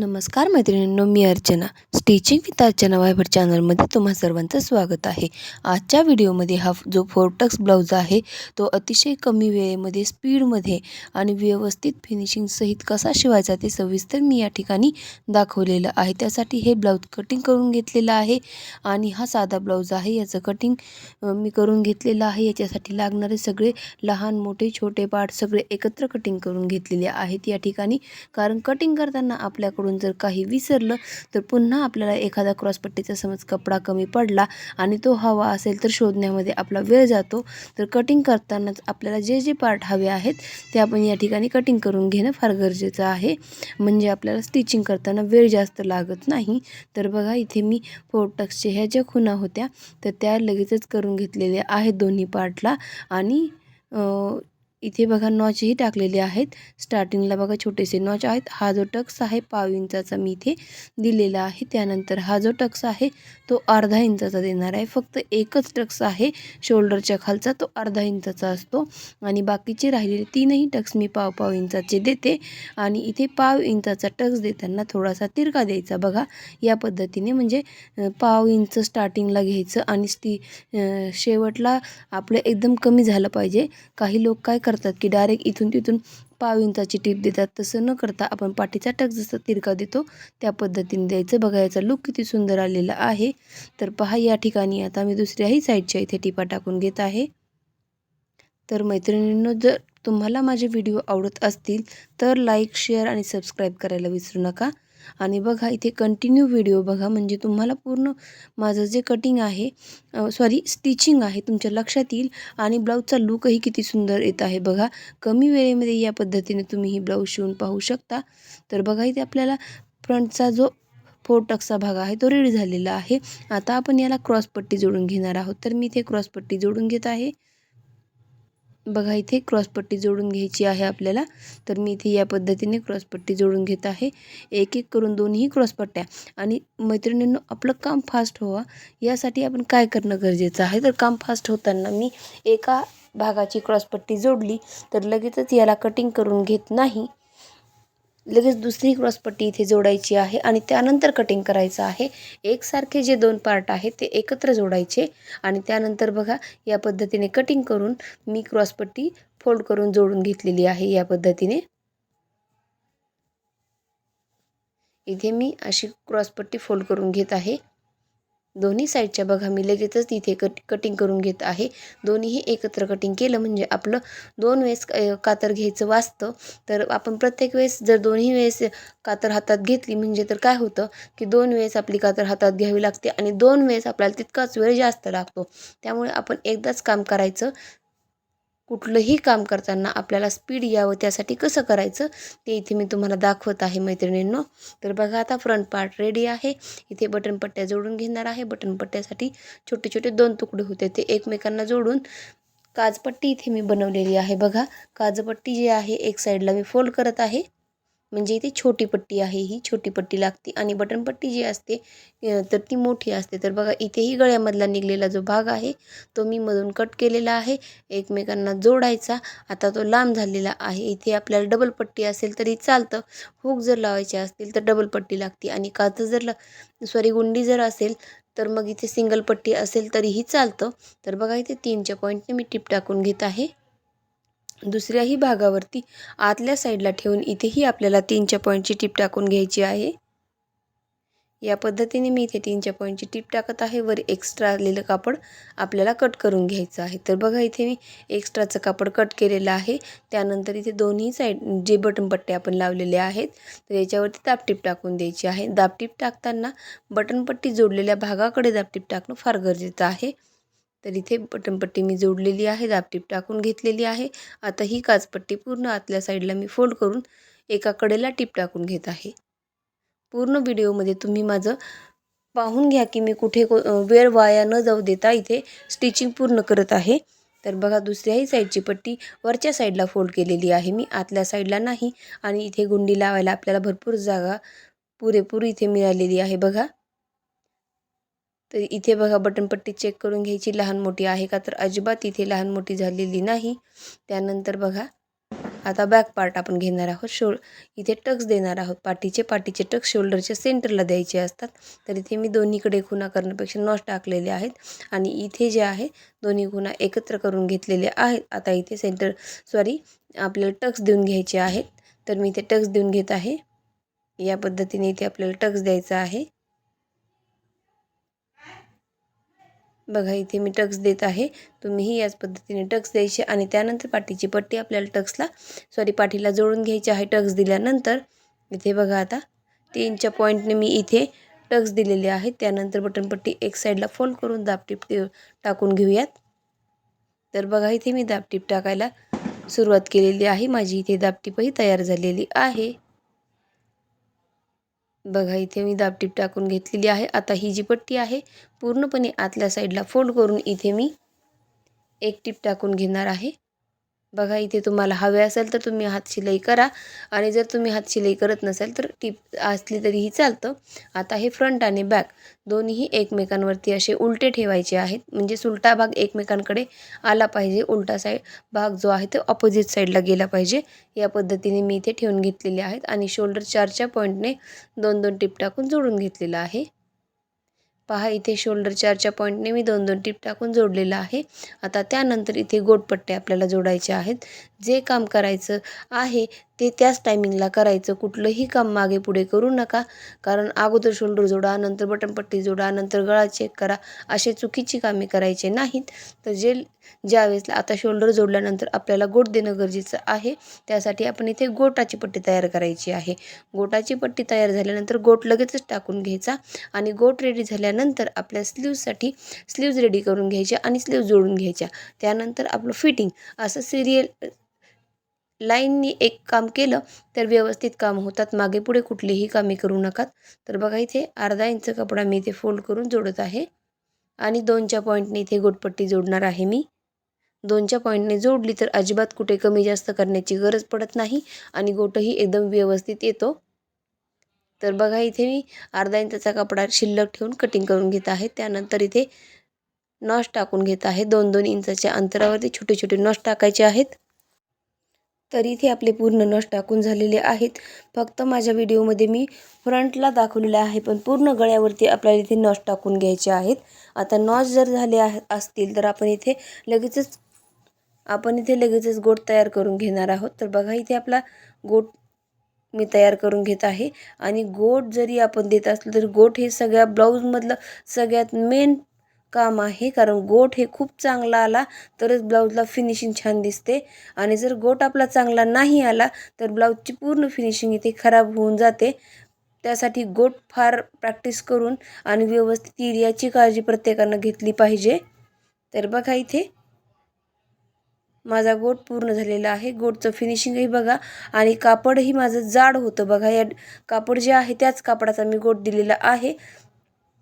नमस्कार मैत्रिणींनो मी अर्चना. स्टिचिंग विथ अर्चना वायबर चॅनलमध्ये तुम्हा सर्वांचं स्वागत आहे. आजच्या व्हिडिओमध्ये हा जो फोरटक्स ब्लाऊज आहे तो अतिशय कमी वेळेमध्ये स्पीडमध्ये आणि व्यवस्थित फिनिशिंगसहित कसा शिवायचा ते सविस्तर मी या ठिकाणी दाखवलेलं आहे. त्यासाठी हे ब्लाऊज कटिंग करून घेतलेलं आहे आणि हा साधा ब्लाऊज आहे. याचं कटिंग मी करून घेतलेलं आहे. याच्यासाठी लागणारे सगळे लहान मोठे छोटे पार्ट सगळे एकत्र कटिंग करून घेतलेले आहेत या ठिकाणी. कारण कटिंग करताना आपल्याकडून जर काही विसरलं तर पुन्हा आपल्याला एखादा क्रॉसपट्टीचा समज कपडा कमी पडला आणि तो हवा असेल तर शोधण्यामध्ये आपला वेळ जातो. तर कटिंग करतानाच आपल्याला जे जे पार्ट हवे आहेत ते आपण या ठिकाणी कटिंग करून घेणं फार गरजेचं आहे. म्हणजे आपल्याला स्टिचिंग करताना वेळ जास्त लागत नाही. तर बघा इथे मी फोरटक्सचे ह्या ज्या खुणा होत्या तर त्या लगेचच करून घेतलेल्या आहेत दोन्ही पार्टला आणि इथे बघा नॉचही टाकलेले आहेत. स्टार्टिंगला बघा छोटेसे नॉच आहेत. हा जो टक्स आहे पाव इंचाचा मी इथे दिलेला आहे. त्यानंतर हा जो टक्स आहे तो अर्धा इंचाचा देणार आहे. फक्त एकच टक्स आहे शोल्डरच्या खालचा तो अर्धा इंचाचा असतो. आणि बाकीचे राहिलेले तीनही टक्स मी पाव पाव इंचाचे देते. आणि इथे पाव इंचाचा टक्स देताना थोडासा तिरका द्यायचा बघा. या पद्धतीने म्हणजे पाव इंच स्टार्टिंगला घ्यायचं. आणि ती शेवटला आपलं एकदम कमी झालं पाहिजे. काही लोक काय करतात की डायरेक्ट इथून तिथून पाव इंचाची टीप देतात. तसं न करता आपण पाठीचा टक जसा तिरका देतो त्या पद्धतीने द्यायचं. बघायचा लुक किती सुंदर आलेला आहे. तर पहा या ठिकाणी आता मी दुसऱ्याही साईडच्या इथे टिपा टाकून घेत आहे. तर मैत्रिणींनो जर तुम्हाला माझे व्हिडिओ आवडत असतील तर लाईक शेअर आणि सबस्क्राईब करायला विसरू नका. आणि बघा इथे कंटिन्यू व्हिडिओ बघा. म्हणजे तुम्हाला पूर्ण माझं जे कटिंग आहे सॉरी स्टिचिंग आहे तुमच्या लक्षात येईल. आणि ब्लाऊजचा लुकही किती सुंदर येत आहे बघा. कमी वेळेमध्ये या पद्धतीने तुम्ही ही ब्लाऊज शिवून पाहू शकता. तर बघा इथे आपल्याला फ्रंटचा जो फोर टक्सा भाग आहे तो रेडी झालेला आहे. आता आपण याला क्रॉसपट्टी जोडून घेणार आहोत. तर मी इथे क्रॉसपट्टी जोडून घेत आहे. बघा इथे क्रॉसपट्टी जोडून घ्यायची आहे आपल्याला. तर मी इथे या पद्धतीने क्रॉसपट्टी जोडून घेत आहे. एक एक करून दोन्ही क्रॉसपट्ट्या आणि मैत्रिणींनो आपलं काम फास्ट व्हावं. यासाठी आपण काय करणं गरजेचं आहे? तर काम फास्ट होताना मी एका भागाची क्रॉसपट्टी जोडली तर लगेचच याला कटिंग करून घेत नाही. लगेच दुसरी क्रॉसपट्टी इथे जोडायची आहे आणि त्यानंतर कटिंग करायचं आहे. एकसारखे जे दोन पार्ट आहेत ते एकत्र जोडायचे आणि त्यानंतर बघा या पद्धतीने कटिंग करून मी क्रॉसपट्टी फोल्ड करून जोडून घेतलेली आहे या पद्धतीने. इथे मी अशी क्रॉसपट्टी फोल्ड करून घेत आहे. दोन्ही साईडच्या बघा मी लगेचच तिथे कट कटिंग करून घेत आहे. दोन्हीही एकत्र कटिंग केलं म्हणजे आपलं दोन वेळेस कातर घ्यायचं वाचतं. तर आपण प्रत्येक वेळेस जर दोन्ही वेळेस कातर हातात घेतली म्हणजे तर काय होतं की दोन वेळेस आपली कातर हातात घ्यावी लागते आणि दोन वेळेस आपल्याला तितकाच वेळ जास्त लागतो. त्यामुळे आपण एकदाच काम करायचं. कुठलंही काम करताना आपल्याला स्पीड यावं त्यासाठी कसं करायचं? ते इथे मी तुम्हाला दाखवत आहे मैत्रिणींनो. तर बघा आता फ्रंट पार्ट रेडी आहे. इथे बटन पट्ट्या जोडून घेणार आहे. बटन पट्ट्यासाठी छोटे छोटे दोन तुकडे होते. ते एकमेकांना जोडून काजपट्टी इथे मी बनवलेली आहे. बघा काजपट्टी जी आहे एक साईडला मी फोल्ड करत आहे. म्हणजे इथे छोटी पट्टी आहे ही छोटी पट्टी लागते आणि बटन पट्टी जी असते तर ती मोठी असते. तर बघा इथेही गळ्यामधला निघलेला जो भाग आहे तो मी मधून कट केलेला आहे एकमेकांना जोडायचा. आता तो लांब झालेला आहे. इथे आपल्याला डबल पट्टी असेल तरी चालतं. हुक जर लावायचे असतील तर डबल पट्टी लागते आणि काच जर सॉरी गुंडी जर असेल तर मग इथे सिंगल पट्टी असेल तरीही चालतं. तर बघा इथे तीनच्या पॉईंटने मी टिप टाकून घेत आहे. दुसऱ्याही भागावरती आतल्या साईडला ठेवून इथेही आपल्याला तीनच्या पॉईंटची टीप टाकून घ्यायची आहे. या पद्धतीने मी इथे तीनच्या पॉईंटची टीप टाकत आहे. वर एक्स्ट्रा आलेलं कापड आपल्याला कट करून घ्यायचं आहे. तर बघा इथे मी एक्स्ट्राचं कापड कट केलेलं आहे. त्यानंतर इथे दोन्ही साईड जे बटनपट्टे आपण लावलेले आहेत तर याच्यावरती दाबटीप टाकून द्यायची आहे. दाबटीप टाकताना बटनपट्टी जोडलेल्या भागाकडे दाबटीप टाकणं फार गरजेचं आहे. तर इथे बटनपट्टी मी जोडलेली आहे दाबटीप टाकून घेतलेली आहे. आता ही काचपट्टी पूर्ण आतल्या साईडला मी फोल्ड करून एका कडेला टीप टाकून घेत आहे. पूर्ण व्हिडिओमध्ये तुम्ही माझं पाहून घ्या की मी कुठे को वेळ वाया न जाऊ देता इथे स्टिचिंग पूर्ण करत आहे. तर बघा दुसऱ्याही साईडची पट्टी वरच्या साईडला फोल्ड केलेली आहे. मी आतल्या साईडला नाही आणि इथे गुंडी लावायला आपल्याला भरपूर जागा पुरेपूर इथे मिळालेली आहे. बघा तर इथे बघा बटनपट्टी चेक करून घ्यायची लहान मोठी आहे का तर अजिबात इथे लहान मोठी झालेली नाही. त्यानंतर बघा आता बॅक पार्ट आपण घेणार आहोत शोल इथे टक्स देणार आहोत. पाठीचे पाठीचे टक्स शोल्डरच्या सेंटरला द्यायचे असतात. तर इथे मी दोन्हीकडे खुणा करण्यापेक्षा नॉच टाकलेले आहेत. आणि इथे जे आहे दोन्ही खुणा एकत्र करून घेतलेले आहेत. आता इथे सेंटर सॉरी आपल्याला टक्स देऊन घ्यायचे आहेत. तर मी इथे टक्स देऊन घेत आहे. या पद्धतीने इथे आपल्याला टक्स द्यायचा आहे. बघा इथे मी टक्स देत आहे. तुम्हीही याच पद्धतीने टक्स द्यायचे आणि त्यानंतर पाठीची पट्टी आपल्याला टक्सला सॉरी पाठीला जोडून घ्यायची आहे टक्स दिल्यानंतर. इथे बघा आता तीनच्या पॉईंटने मी इथे टक्स दिलेले आहेत. त्यानंतर बटनपट्टी एक साईडला फोल्ड करून दाबटीप टाकून घेऊयात. तर बघा इथे मी दाबटीप टाकायला सुरुवात केलेली आहे. माझी इथे दाबटीपही तयार झालेली आहे. बघा इथे मी दाबटीप टाकून घेतलेली आहे. आता ही जी पट्टी आहे पूर्णपणे आतल्या साईडला फोल्ड करून इथे मी एक टीप टाकून घेणार आहे. बघा इथे तुम्हाला हवे असेल तर तुम्ही हात शिलाई करा. आणि जर तुम्ही हात शिलाई करत नसाल तर टिप असली तरीही चालतं. आता हे फ्रंट आणि बॅक दोन्हीही एकमेकांवरती असे उलटे ठेवायचे आहेत. म्हणजे उलटा भाग एकमेकांकडे आला पाहिजे. उलटा साईड भाग जो आहे तो ऑपोजिट साईडला गेला पाहिजे. या पद्धतीने मी इथे ठेवून घेतलेले आहेत. आणि शोल्डर चारच्या पॉईंटने दोन दोन टिप टाकून जोडून घेतलेलं आहे. पहा इथे शोल्डर चारच्या पॉईंटने मी दोन दोन टिप टाकून जोडलेलं आहे. आता त्यानंतर इथे गोटपट्टे आपल्याला जोडायचे आहेत. जे काम करायचं आहे ते त्याच टायमिंगला करायचं. कुठलंही काम मागे पुढे करू नका. कारण अगोदर शोल्डर जोडा नंतर बटनपट्टी जोडा नंतर गळा चेक करा. असे चुकीची कामे करायचे नाहीत. तर जे ज्या वेळेसला आता शोल्डर जोडल्यानंतर आपल्याला गोट देणं गरजेचं आहे त्यासाठी आपण इथे गोटाची पट्टी तयार करायची आहे. गोटाची पट्टी तयार झाल्यानंतर गोट लगेचच टाकून घ्यायचा आणि गोट रेडी झाल्यानंतर आपल्या स्लीव्जसाठी स्लीव्ज रेडी करून घ्यायच्या आणि स्लीव जोडून घ्यायच्या. त्यानंतर आपलं फिटिंग असं सिरियल लाईननी एक काम केलं तर व्यवस्थित काम होतात. मागे पुढे कुठलीही कामे करू नकात तर बघा इथे अर्धा इंच कपडा मी इथे फोल्ड करून जोडत आहे. आणि दोनच्या पॉईंटने इथे गोटपट्टी जोडणार आहे मी. दोनच्या पॉईंटने जोडली तर अजिबात कुठे कमी जास्त करण्याची गरज पडत नाही आणि गोटही एकदम व्यवस्थित येतो. तर बघा इथे मी अर्धा इंचाचा कपडा शिल्लक ठेवून कटिंग करून घेत आहे. त्यानंतर इथे नॉश टाकून घेत आहे. दोन दोन इंचाच्या अंतरावरती छोटे छोटे नॉश टाकायचे आहेत. तर इथे आपले पूर्ण नस टाकून झालेले आहेत. फक्त माझ्या व्हिडिओमध्ये मी फ्रंटला दाखवलेले आहे पण पूर्ण गळ्यावरती आपल्याला इथे नॉश टाकून घ्यायचे आहेत. आता नॉज जर झाले असतील तर आपण इथे लगेचच आपण इथे लगेचच गोट तयार करून घेणार आहोत. तर बघा इथे आपला गोट मी तयार करून घेत आहे. आणि गोट जरी आपण देत असलो तरी गोट हे सगळ्या ब्लाऊजमधलं सगळ्यात मेन काम आहे. कारण गोट हे खूप चांगला आला तरच ब्लाऊजला फिनिशिंग छान दिसते. आणि जर गोट आपला चांगला नाही आला तर ब्लाऊजची पूर्ण फिनिशिंग इथे खराब होऊन जाते. त्यासाठी गोट फार प्रॅक्टिस करून आणि व्यवस्थित येईल याची काळजी प्रत्येकानं घेतली पाहिजे. तर बघा इथे. माझा गोट पूर्ण झालेला आहे. गोटचं फिनिशिंगही बघा. आणि कापडही माझं जाड होतं. बघा या कापड जे आहे त्याच कापडाचा मी गोट दिलेला आहे.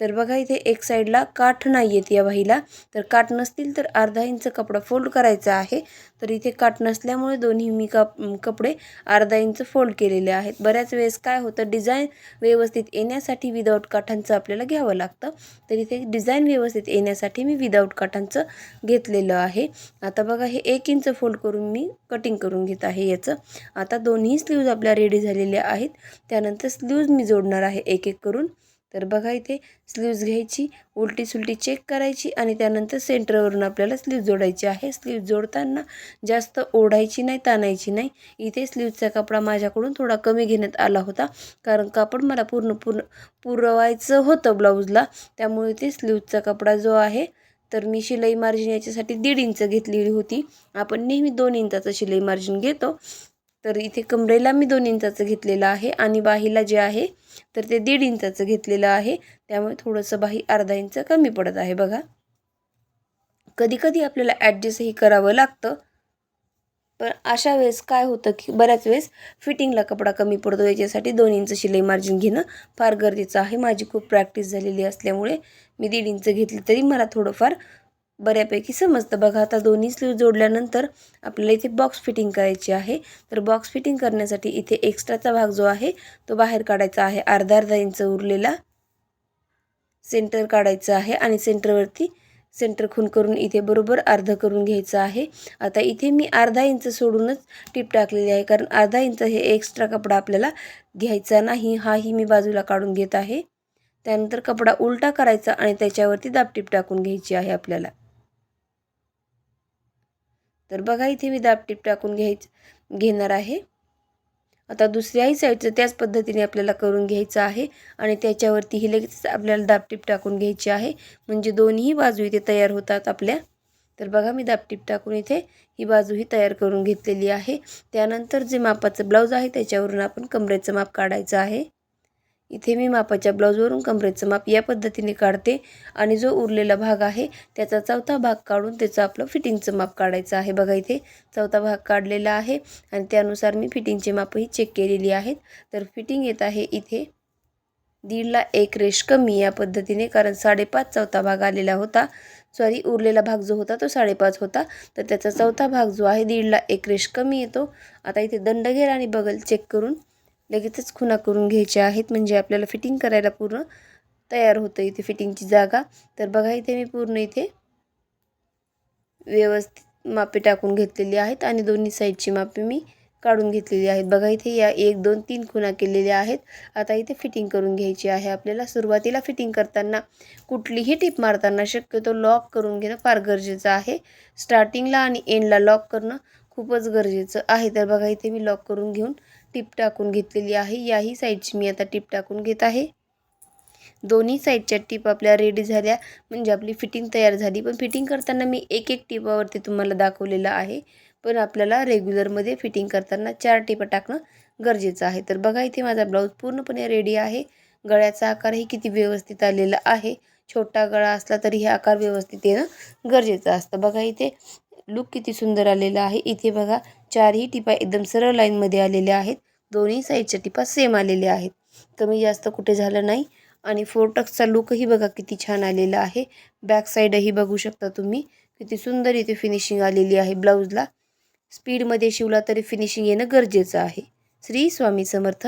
तर बघा इथे एक साईडला काठ नाही येत या बाईला. तर काठ नसतील तर अर्धा इंच कपडा फोल्ड करायचा आहे. तर इथे काठ नसल्यामुळे दोन्ही मी कप कपडे अर्धा इंच फोल्ड केलेले आहेत. बऱ्याच वेळेस काय होतं डिझाईन व्यवस्थित येण्यासाठी विदाऊट काठांचं आपल्याला घ्यावं लागतं. तर इथे डिझाईन व्यवस्थित येण्यासाठी मी विदाऊट काठांचं घेतलेलं आहे. आता बघा हे एक इंच फोल्ड करून मी कटिंग करून घेत आहे याचं. आता दोन्ही स्लीव्ज आपल्या रेडी झालेल्या आहेत. त्यानंतर स्लीव्ज मी जोडणार आहे एक एक करून. तर बघा इथे स्लीव्ज घ्यायची उलटी सुलटी चेक करायची आणि त्यानंतर सेंटरवरून आपल्याला स्लीव जोडायची आहे. स्लीव जोडताना जास्त ओढायची नाही ताणायची नाही. इथे स्लीवचा कपडा माझ्याकडून थोडा कमी घेण्यात आला होता. कारण कापड मला पूर्ण पूर्ण पुरवायचं होतं ब्लाऊजला त्यामुळे ते स्लीवचा कपडा जो आहे तर मी शिलाई मार्जिन याच्यासाठी दीड इंच घेतलेली होती. आपण नेहमी दोन इंचाचं शिलाई मार्जिन घेतो. तर इथे कमरेला मी दोन इंचाचं घेतलेलं आहे आणि बाहीला जे आहे तर ते दीड इंचाचं घेतलेलं आहे. त्यामुळे थोडंसं बाही अर्धा इंच कमी पडत आहे बघा. कधी कधी आपल्याला ॲडजस्टही करावं लागतं. पण अशा वेळेस काय होतं की बऱ्याच वेळेस फिटिंगला कपडा कमी पडतो. याच्यासाठी दोन इंच शिलाई मार्जिन घेणं फार गरजेचं आहे. माझी खूप प्रॅक्टिस झालेली असल्यामुळे मी दीड इंच घेतली तरी मला थोडंफार बऱ्यापैकी समजतं. बघा आता दोन्ही स्लीव जोडल्यानंतर आपल्याला इथे बॉक्स फिटिंग करायची आहे. तर बॉक्स फिटिंग करण्यासाठी इथे एक्स्ट्राचा भाग जो आहे तो बाहेर काढायचा आहे. अर्धा अर्धा इंच उरलेला सेंटर काढायचं आहे आणि सेंटरवरती सेंटर खून करून इथे बरोबर अर्ध करून घ्यायचं आहे. आता इथे मी अर्धा इंच सोडूनच टीप टाकलेली आहे. कारण अर्धा इंच हे एक्स्ट्रा कपडा आपल्याला घ्यायचा नाही. हाही मी बाजूला काढून घेत आहे. त्यानंतर कपडा उलटा करायचा आणि त्याच्यावरती दाबटीप टाकून घ्यायची आहे आपल्याला. तर बघा इथे मी दाबटीप टाकून घ्यायच घेणार आहे. आता दुसऱ्याही साईडचं त्याच पद्धतीने आपल्याला करून घ्यायचं आहे आणि त्याच्यावरती ही लगेच आपल्याला दाबटीप टाकून घ्यायची आहे. म्हणजे दोन्ही बाजू इथे तयार होतात आपल्या. तर बघा मी दाबटीप टाकून इथे ही बाजू ही तयार करून घेतलेली आहे. त्यानंतर जे मापाचं ब्लाऊज आहे त्याच्यावरून आपण कमरेचं माप काढायचं आहे. इथे मी मापाच्या ब्लाऊजवरून कमरेचं माप या पद्धतीने काढते आणि जो उरलेला भाग आहे त्याचा चौथा भाग काढून त्याचं आपलं फिटिंगचं माप काढायचं आहे. बघा इथे चौथा भाग काढलेला आहे आणि त्यानुसार मी फिटिंगचे मापही चेक केलेली आहेत. तर फिटिंग येत आहे इथे दीडला एक रेश कमी या पद्धतीने कारण साडेपाच चौथा भाग आलेला होता. सॉरी उरलेला भाग जो होता तो साडेपाच होता. तर त्याचा चौथा भाग जो आहे दीडला एक रेश कमी येतो. आता इथे दंडघेर आणि बगल चेक करून लगेचच खुणा करून घ्यायच्या आहेत. म्हणजे आपल्याला फिटिंग करायला पूर्ण तयार होतं इथे फिटिंगची जागा. तर बघा इथे मी पूर्ण इथे व्यवस्थित मापे टाकून घेतलेली आहेत आणि दोन्ही साईडची मापे मी काढून घेतलेली आहेत. बघा इथे या एक दोन तीन खुणा केलेल्या आहेत. आता इथे फिटिंग करून घ्यायची आहे आपल्याला. सुरुवातीला फिटिंग करताना कुठलीही टिप मारताना शक्यतो लॉक करून घेणं फार गरजेचं आहे. स्टार्टिंगला आणि एंडला लॉक करणं खूपच गरजेचं आहे. तर बघा इथे मी लॉक करून घेऊन टिप टाकून घेतलेली आहे. याही साईडची मी आता टिप टाकून घेत आहे. दोन्ही साईडच्या टिप आपल्या रेडी झाल्या. म्हणजे आपली फिटिंग तयार झाली. पण फिटिंग करताना मी एक एक टिपावरती तुम्हाला दाखवलेलं आहे. पण आपल्याला रेग्युलरमध्ये फिटिंग करताना चार टिपा टाकणं गरजेचं आहे. तर बघा इथे माझा ब्लाऊज पूर्णपणे रेडी आहे. गळ्याचा आकारही किती व्यवस्थित आलेला आहे. छोटा गळा असला तरी हे आकार व्यवस्थित येणं गरजेचं असतं. बघा इथे लुक किती सुंदर आलेला आहे. इथे बघा चारही टिपा एकदम सरळ लाईनमध्ये आलेल्या आहेत. दोन्ही साईडच्या टिपा सेम आलेल्या आहेत. कमी जास्त कुठे झालं नाही. आणि फोरटक्सचा लुकही बघा किती छान आलेला आहे. बॅक साईडही बघू शकता तुम्ही. किती सुंदर इथे फिनिशिंग आलेली आहे ब्लाऊजला स्पीडमध्ये शिवला तरी फिनिशिंग येणं गरजेचं आहे. श्री स्वामी समर्थ.